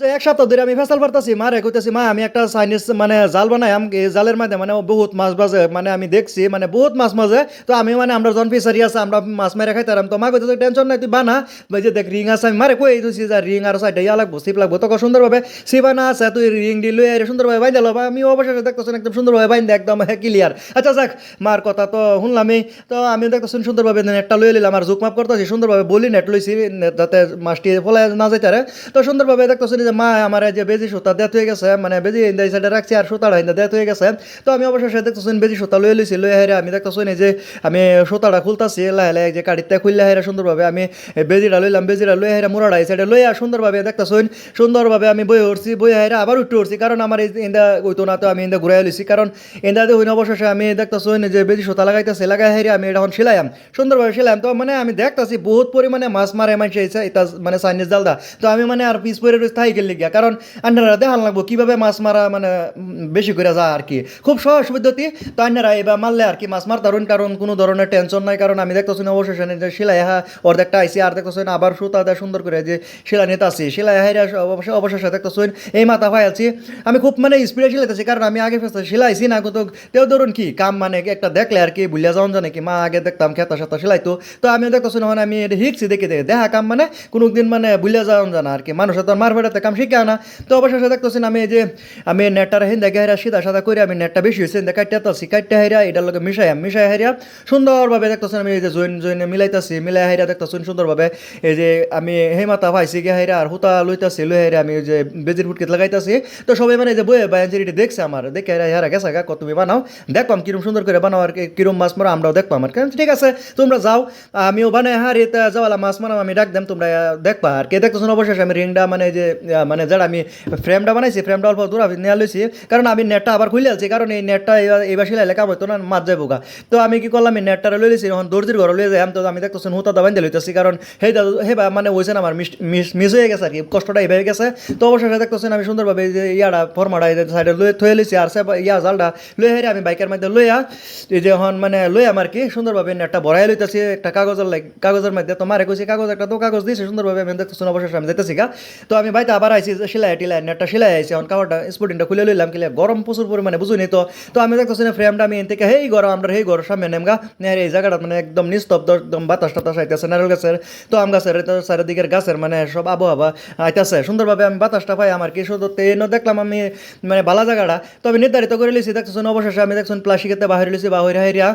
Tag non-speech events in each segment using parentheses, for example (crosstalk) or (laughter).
আচ্ছা এক সপ্তাহ ধরে আমি ফেসাল পারতাছি, মারে কইতাছি, মা, আমি একটা চাইনিজ মানে জাল বানাই, আমি জালের মধ্যে মানে বহুত মাছ বাজে মানে আমি দেখছি মানে বহুত মাছ মাঝে তো আমি মানে আমরা জন ফিসারি আছে, আমরা মাছ মেরে খাইতাম তো মা কইতেছে টেনশন নাই, তুই বানা। ওই যে দেখ, রিং আছে, আমি মারে কই দিছি, যে, রিং আর সাইডে ইয়া লাগবো সিপ লাগবো, তোকে সুন্দরভাবে সিবানা আছে, তুই রিং দি লই সুন্দরভাবে বাইন্দা লো আমি অবশ্যই দেখতেছেন একদম সুন্দরভাবে বাইন্দা, একদম ক্লিয়ার আচ্ছা যাক, মার কথা তো শুনলামই, তো আমি দেখতেছেন সুন্দরভাবে নেটটা লই নিলাম আর জুক মাপ করতেছি, সুন্দরভাবে বলি নেট লইছি যাতে মাছটি ফলে না যাইতারে, তো সুন্দরভাবে দেখতেছেন যে মা আমার যে বেজি সুতা দেত হয়ে গেছে মানে বেজি ইন্দা এই সাইডে রাখছি আর সুতাটা ইন্দা দেত হয়ে গেছে, তো আমি অবশ্যই দেখতেছেন বেজি সুতা লই লইছি লই হেরে আমি দেখতেছেন এই যে আমি সুতাটা খুলতাছি, লাহে লাহে যে কাটিতে খুললে হেরে সুন্দরভাবে আমি বেজিটা লইলাম, বেজিটা লই হেরে মুরাটা এই সাইডে লইয়া সুন্দরভাবে দেখতেছেন, সুন্দরভাবে আমি বই উঠছি বই হেরে আবার উঠতে উঠছি, কারণ আমার এই ইন্দা ওইতো না তো আমি ইন্দা ঘুরাই লইছি, কারণ ইন্দাতে হইন অবশেষে আমি দেখতেছেন যে বেজি সুতা লাগাইতেছে লাগাই হেরে আমি এখন সিলাইম সুন্দরভাবে সিলাইম তো মানে আমি দেখতাছি বহুত পরিমাণে মাছ মারে মানুষ এটা মানে চাইনিজ জালদা, তো আমি মানে আর পিস পরে রয়েছে থাই গেলে কারণ আন্নারা দেখান লাগবো কীভাবে মাছ মারা মানে বেশি করে যায় আর কি। খুব সহজ পদ্ধতি। তো আন্নারা এবার মারলে আর কি মাছ মার তারুন কারণ কোনো ধরনের টেনশন নাই। কারণ আমি দেখতেছি না, অবশেষে যে সেলাই হা, অর্ধেকটা আইসি আর দেখতেছি না, আবার সুতা দেয় সুন্দর করে যে সেলাই নিতে আসি সেলাই হাইরা অবশ্যই অবশেষে দেখতেছি এই মাথা ভাই আছি। আমি খুব মানে স্পিডে সেলাইতেছি কারণ আমি আগে ফেসতে সেলাইছি না কিন্তু তেও ধরুন কি, কাম মানে একটা দেখলে আর কি ভুলিয়া যাওয়ান জানে কি, মা আগে দেখতাম খেতা সেতা সেলাইতো। তো আমি দেখতেছি না মানে আমি এটা শিখছি দেখে দেখে। দেখা কাম মানে কোনো দিন মানে ভুলিয়া যাওয়ান জানা আর কি। মানুষের তো মার ফেটাতে কাম শিখে না। তো অবশেষে দেখতেছি আমি এই যে, আমি নেটটার হেন দেখে হেরা সিধা সাদা করে আমি নেটটা বেশি হয়েছে কাটতে তাছি কাটতে হেরা, এটার লগে মিশাই মিশাই হেরা, সুন্দরভাবে দেখতেছেন আমি এই যে জৈন জৈন মিলাইতাছি মিলাই হেরা দেখতেছেন সুন্দরভাবে, এই যে আমি সেই মাথা পাইছি গে হেরা আর হুতা লইতাছি লই হেরা আমি যে বেজির ফুটকে লাগাইতাছি। তো সবাই মানে যে বয়ে বায়াঞ্জিরিটি দেখছে আমার, দেখে হেরা হেরা গেছে গা, কত তুমি বানাও, দেখবাম কিরম সুন্দর করে বানাও আর কিরম মাছ মারো, আমরাও দেখবাম আর ঠিক আছে, তোমরা যাও, আমিও বানাই হার এটা যাওয়ালা মাছ মারাম, আমি ডাক দেম, তোমরা দেখবা আর কে। দেখতেছো অবশেষে আমি রিংটা মানে যে মানে যারা আমি ফ্রেমটা বানাইছি ফ্রেমটা অল্প দূর আমি নেওয়া লইছি, কারণ আমি নেটটা আবার খুলে আছি কারণ এই নেটটা এবার সিলাইলে কাম হইতো না, মাছ যাইব গা। তো আমি কি করলাম, এই নেটটা লই লইছি, এখন দর্জির ঘরে লই যাই তো আমি দেখতেছি হুতা দাবাই দিয়ে লইতেছি, কারণ সেই হেবা মানে হয়েছে না আমার মিস হয়ে গেছে আর কি, কষ্টটা এইভাবে গেছে। তো অবশেষে দেখতেছেন আমি সুন্দরভাবে এই ইয়াটা, ফর্মাটা এই সাইডে লই থয়ে লইছি, আর সে ইয়া জালটা লই হেরে আমি বাইকের মধ্যে লইয়া, এই যে এখন মানে লই আমার কি, সুন্দরভাবে নেটটা ভরাই লইতেছি, একটা কাগজের কাগজের মধ্যে, তো মারে কইছি, কাগজ একটা তো কাগজ দিয়েছে সুন্দরভাবে আমি দেখতেছি অবশেষে আমি যেতেছি গা। তো আমি বাইতে আবার আইছি যে সেলাই টিলাই, নেটটা সেলাই আইছি, এখন কাপড়টা স্পুটিংটা খুলে লইলাম, কিলে গরম প্রচুর পরিমাণে, বুঝুনি তো? তো আমি দেখতেছি না ফ্রেমটা, আমি এন থেকে হেই গরম, আমরা হেই গরম, সামনে নেমগা। এই জায়গাটা মানে একদম নিস্তব্ধ, একদম বাতাস টাতাস আইতেছে, নারকেল গাছের। তো আম গাছের চারিদিকের গাছের মানে সব আবহাওয়া আইতেছে। সুন্দরভাবে আমি বাতাসটা পাই আমার কি শুধু তেনও দেখলাম আমি মানে ভালো জায়গাটা। তো আমি নির্ধারিত করে লিছি দেখতেছেন অবশেষে আমি দেখছেন প্লাস্টিকেতে বাহির লিছি বাহির হাইরিয়া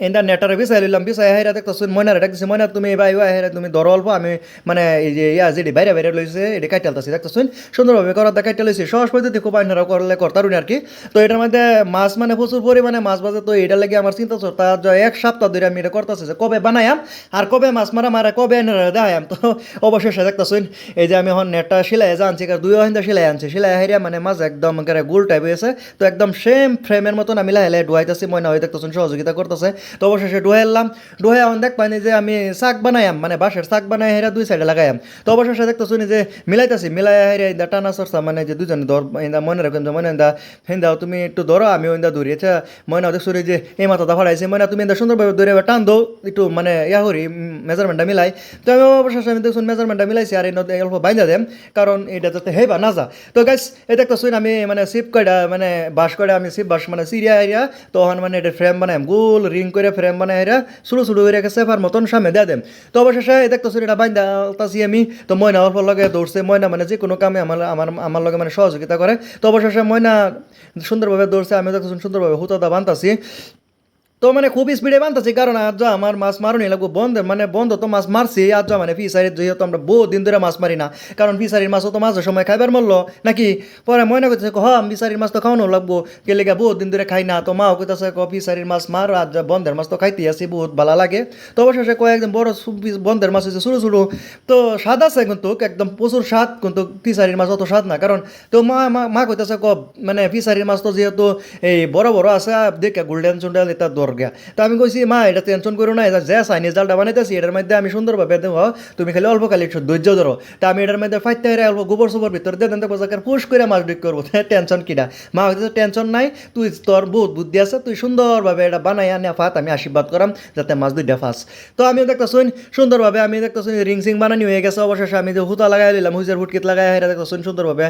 এন্ডা নেটারে বিছাই লইলাম বিছাই হাইরা দেখতেছেন ময়নারে ডাকতেছি ময়না তুমি এবার হাইরা তুমি ধরো অল্প আমি মানে এই যে ইয়া যেটি বাইরে বাইরে লইছে এটি কাইটালতাছি দেখতেছেন সুন্দরভাবে করার দা কাইটা লইছি সহজ পদ্ধতি খুব আইনারা করলে করতারুনি আর কি তো এটার মধ্যে মাছ মানে প্রচুর পরিমাণে মাছ বাজে তো এটা লাগে আমার চিন্তা যে এক সপ্তাহ ধরে আমি এটা করতেছি যে কবে বানায়াম আর কবে মাছ মারা মারা কবে আইনারা দেখায়াম তো অবশেষে দেখতেছেন এই যে আমি এখন নেটটা সেলাই আনছি কারণ দুই হিন্দা সেলাই আনছি সেলাই হাইরা মানে মাছ একদম গোল টাইপ হয়েছে তো একদম সেম ফ্রেমের মতন আমি লাহে লাহে ডুয়াইতেছি ময়না হয়ে দেখতেছেন সহযোগিতা করতেছে তো অবশেষে ডুহাইলাম ডুহাই এখন দেখ পাইনি যে আমি শাক বানাইয়াম মানে বাঁশের শাক বানাই হেরা দুই সাইডে লাগাইয়াম। তো অবশেষে দেখতেছি যে মিলাইতেছি মিলাই হেরে ইন্দা টানা সরসা মানে যে দুজনে ধর, ইন্দা মনে রাখবেন যে মনে ইন্দা হিন্দা তুমি একটু ধরো আমি ইন্দা ধরি। আচ্ছা ময়না দেখছ যে এই মাথাটা ফাড়াইছে, ময়না তুমি ইন্দা সুন্দরভাবে ধরে টান দো একটু মানে ইয়া করি মেজারমেন্টটা মিলাই। তো আমি অবশেষে আমি দেখছি মেজারমেন্টটা মিলাইছি আর এই অল্প বাইন্দা দেম কারণ এটা যাতে হেবা না যা তো গাইস এই দেখতেছি আমি মানে সিপ কয়টা মানে বাস করে আমি সিপ বাস মানে সিরিয়া এরিয়া তখন মানে এটা ফ্রেম বানাই গোল রিং করে ফ্রেম বানাই এরা ছোটো ছোটো করে গেছে আর মতন সামনে দিয়ে দেন তো অবশেষে দেখতেছি এটা বাইন্দা তাছি আমি, তো ময়না অল্প লগে দৌড়ছে। ময়না মানে যে কোনো কামে আমার আমার আমার লগে মানে সহযোগিতা করে। তো অবশেষে ময়না সুন্দরভাবে দৌড়ছে আমি দেখতেছি সুন্দরভাবে হুতাদা বানতাছি। তো মানে খুব স্পিডে বানতেছি, কারণ আজ আমার মাছ মারুনি লাগবো, বন্ধ মানে বন্ধ তো মাছ মারছি, আজ যা মানে ফিসারির যেহেতু আমরা বহু দিন ধরে মাছ মারি না, কারণ ফিসারির মাছও তো মাঝে সময় খাইবার মরলো, নাকি? পরে মনে করতেছে হ ফিসারির মাছ তো খাওয়ানো লাগবো কেলে গা বহুত দিন ধরে খাই না। তো মাও কইতেছে, ক ফিসারির মাছ মার, আজ যা বন্ধের মাছ তো খাইতে আসি, বহুত ভালো লাগে। তো অবশেষে কয়েকদিন বড় বন্ধের মাছ হয়েছে ছোটো ছোটো তো স্বাদ আছে কিন্তু, একদম প্রচুর স্বাদ কিন্তু ফিসারির মাছ অত স্বাদ না, কারণ তো মা, মা- মা কইতেছে, ক মানে ফিসারির মাছ তো যেহেতু এই বড় বড় আছে দেখে গোল্ডেন চুন্ডেল, এটা ধর গিয়া তো আমি কইছি, মা, এটা টেনশন করো না, এটা যে চাইনিজ জালটা বানাইতেছি, এটার মধ্যে আমি সুন্দরভাবে দেব। তুমি খালি অল্প খালি ধৈর্য ধরো। তা আমি এটার মধ্যে ফাইতে হেরে অল্প গোবর সোবর ভিতরে দিয়ে দেন বোঝাকার পুশ করে মাছ বিক্রি করব টেনশন কিনা মা হইতেছে টেনশন নাই, তুই তোর বহুত বুদ্ধি আছে, তুই সুন্দরভাবে এটা বানাই আনে ফাত আমি আশীর্বাদ করাম, যাতে মাছ দুইটা ফাস। তো আমিও দেখতেছুন, সুন্দরভাবে আমি দেখতেছুন রিং সিং বানানি হয়ে গেছে অবশেষে, আমি যে হুতা লাগাই দিলাম, হুইজের ফুটকিত লাগাই হাইরা দেখতেছুন, সুন্দরভাবে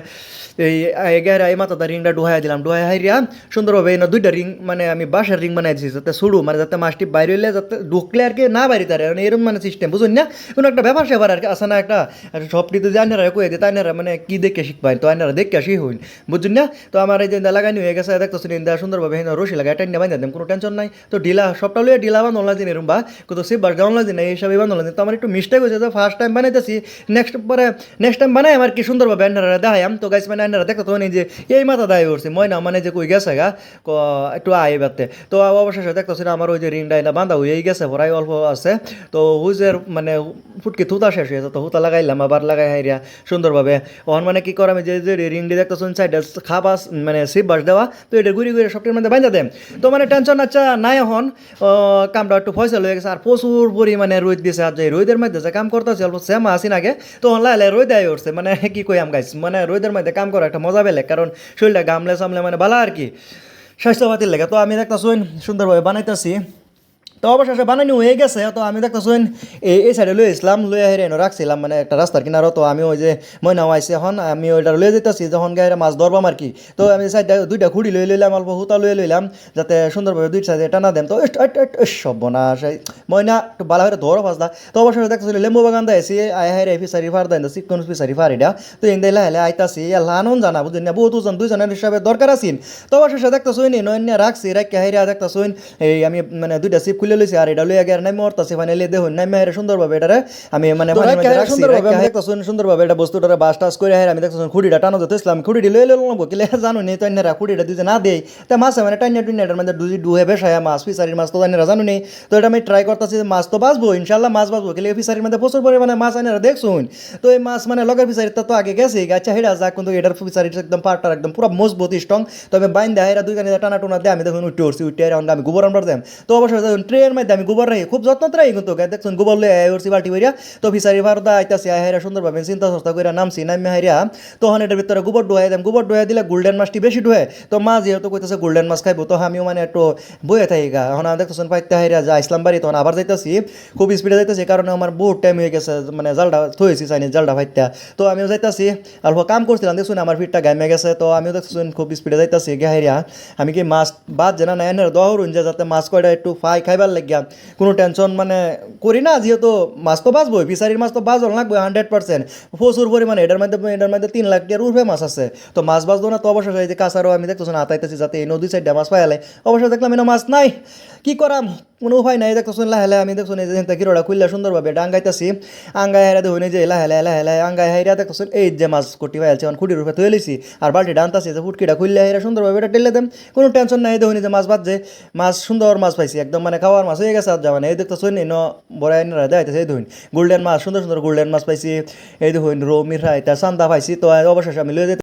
এই এগারে এই মাথাটা রিংটা ডুহাই দিলাম ডুহাই হাইরিয়া সুন্দরভাবে এই দুইটা রিং মানে আমি বাঁশের রিং বানাই দিয়েছি যাতে সুড়ু মানে যাতে মাছটি বাইরে হইলে যাতে ঢুকলে আর কি না বাইরে তারে মানে এরকম মানে সিস্টেম বুঝুন না? কোনো একটা ব্যাপার সেবার আর কি আছে না, একটা সবটিতে যে আইনারা কয়ে দিতে আইনারা মানে কি দেখে শিখবাই তো আইনারা দেখে শিখ হইন বুঝুন না? তো আমার এই যে লাগানি হয়ে গেছে, দেখতেছেন ইন্দা সুন্দরভাবে হেন রশি লাগাই টাইনে বান্ধা দেন, কোনো টেনশন নাই। তো ঢিলা, সবটা লইয়া ঢিলা বান্ধলা দিন এরম বা কিন্তু সে বাস গাউনলা দিন এই হিসাবে বান্ধলা দিন তো আমার একটু মিস্টেক হয়েছে, তো ফার্স্ট টাইম বানাইতেছি নেক্সট পরে নেক্সট টাইম বানাই আমার কি সুন্দরভাবে আইনারা দেখাইম তো গাইস মানে আইনারা দেখতে তো যে, এই মাথা দায় করছে, ময়না মানে যে কই গেছে গা একটু আয় বাতে তো অবশেষে দেখতেছি আমার ওই যে রিং ডাইনা বান্ধা হয়েই গেছে ভরাই অল্প আছে। তো হুইজের মানে ফুটকি থুতা শেষ হয়েছে তো হুতা লাগাইলাম আবার লাগাই হাইরিয়া সুন্দরভাবে। ওখান মানে কি করে আমি যে যে রিং দিয়ে দেখতেছেন সাইডে খাবাস মানে সিপ বাস দেওয়া তো এটা ঘুরি ঘুরে সবটির মধ্যে বান্ধা দেন তো মানে টেনশন আচ্ছা নাই ও, কামটা একটু ফয়সাল হয়ে গেছে আর প্রচুর পরিমাণে রোদ দিছে আর যে রোদের মধ্যে যে কাম করতেছে অল্প শ্যামা আসিন আগে। তো লাই লাই রোদ আয় উঠছে মানে (laughs) কি কই আম গাইছি মানে রোদের মধ্যে কাম করা একটা মজা বেলেগ কারণ শরীরটা গামলে সামলে মানে ভালো আর কি। স্বাস্থ্যপাতির লেগে। তো আমি দেখতেছি সুন্দরভাবে বানাইতেছি। তো অবশেষে বানানি হয়ে গেছে, তো আমি দেখতেছেন এই এই সাইডে লই আসলাম লই আহি এনে রাখছিলাম মানে একটা রাস্তার কিনারও তো আমি ওই যে ময়নাও আইসি এখন, আমি ওইটা লয়ে যেতেছি যখন গায়ে মাছ ধরবাম আর কি। তো আমি সাইডে দুইটা খুঁড়ি লই লইলাম, অল্প হুতা লই লইলাম, যাতে সুন্দরভাবে দুই সাইডে টানা দেন। তো সব বনা ময়না, একটু ভালো হয়ে ধরো ফাঁসদা তো অবশেষে দেখতেছিল লেম্বু বাগান দা এসি আই হাই রে ফিসারি ফার দেন চিকন ফিসারি ফার এটা। তো এন দিলে হেলে আইতাছি লানন জানা বুঝলি না, বহুত ওজন, দুইজনের হিসাবে দরকার আছেন। তো অবশেষে দেখতেছুন নন্য রাখছি রাখি হাইরা দেখতেছুন, এই আমি মানে দুইটা সিপ খুলে লইছি আর এটা লইয়া গিয়ে নাই মরতাছি ফাইনালি দেখুন নাই মেহের সুন্দরভাবে এটারে আমি মানে রাখছি, সুন্দরভাবে দেখতেছুন সুন্দরভাবে এটা বস্তুটারে বাস টাস করে হাইরা আমি দেখতেছুন খুঁড়িটা টানো দিতেছিলাম খুঁড়িটি লইলে লইলাম কিলে জানো নি তো এনারা খুঁড়িটা দিতে না দেই তা মাছ মানে টাইনে টুইনে এটার মধ্যে দুই ডুহে বেসায়া মাছ ফিসারির মাছ তো এনারা জানো নি তো এটা আমি ট্রাই করতেছি মাছ তো বাঁচবো ইনশাল্লাহ মাছ বাঁচবো কিলে ফিসারির মধ্যে প্রচুর পরিমাণে মাছ এনারা দেখছুন তো এই মাছ মানে লগের ফিসারিটা তো আগে গেছে আচ্ছা হেরা যাক কিন্তু এটার ফিসারির একদম পাটটার একদম পুরো মজবুত স্ট্রং তবে বাইন দেয় এরা দুই কানে টানা টুনা দিয়ে আমি দেখুন উঠে উঠছি উঠে আমি গোবর আমরা দেম তো অবশ্যই দেখুন ট্রেনের মধ্যে আমি গোবর রাখি খুব যত্ন রাখি কিন্তু দেখুন গোবর লয়ে উঠছি বাটি বেরিয়া তো ফিসারি ভারদা আইতাছি হেরা সুন্দরভাবে চিন্তা চর্চা করে নামছি, নামে হাইরা তখন এটার ভিতরে গোবর ডুহাই দেম, গোবর ডুহাই দিলে গোল্ডেন মাছটি বেশি ডুহে তো মা যেহেতু কইতেছে গোল্ডেন মাছ খাইবো, তো আমিও মানে একটু বয়ে থাকি গা। এখন দেখতেছেন, পাইতে হাইরা যা ইসলাম বাড়ি, তখন আবার যাইতেছি, খুব স্পিডে যাইতেছি কারণ আমার বহুত টাইম হয়ে গেছে মানে জালটা থইছি চাইনি জালটা ফাইতে তো আমিও যাইতাছি, অল্প কাম করছিলাম দেখুন আমার ফিটটা গাইমে গেছে, তো আমিও দেখছুন খুব স্পিডে যাইতাছি গেহাইরা আমি কি মাছ বাদ জানা নাই দহরুন যে যাতে মাছ কয়টা একটু ফাই খাইবার লাগিয়া কোনো টেনশন মানে করি না, যেহেতু মাছ তো বাঁচবই ফিসারির মাছ তো বাঁচল লাগবে হান্ড্রেড পার্সেন্ট প্রচুর পরিমাণে, এটার মধ্যে এটার মধ্যে তিন লাখ টিয়ার উর্ফে মাছ আছে। তো মাছ বাঁচবো না, তো অবশ্যই এই যে কাঁচারও আমি দেখতেছি না, আতাইতেছি যাতে এই নদী সাইডে মাছ পাইলে অবশ্যই দেখলাম এনে মাছ নাই। কি করাম? কোনো উপায় নাই দেখতেছি লাহে লাহে আমি দেখছি এই যে কিরোটা খুললে সুন্দরভাবে এটা আঙ্গাইতেছি আঙ্গাই হাইরা দেখুন, এই যে লাহে লাহে লাহে লাহে আঙ্গাই হাইরা দেখতেছি এই যে মাছ কটি পাইলছে এখন খুঁটির রূপে তুলে লিছি আর বালটি ডানতাছি যে ফুটকিটা খুললে হাইরা সুন্দরভাবে এটা টেলে দেম কোনো টেনশন নাই, দেখুন যে মাছ বাজছে মাছ সুন্দর মাছ পাইছি, একদম মানে খাওয়ার মাছ হয়ে গেছে আর যাবেন মানে এই ন বড় আইনারা আইতেছে, এই ধুইন গোল্ডেন মাছ, সুন্দর সুন্দর গোল্ডেন মাছ পাইছি, এই দেখুন, রৌ মিঠাই তার সান্দা পাইছি, তো অবশেষে আমি লয়ে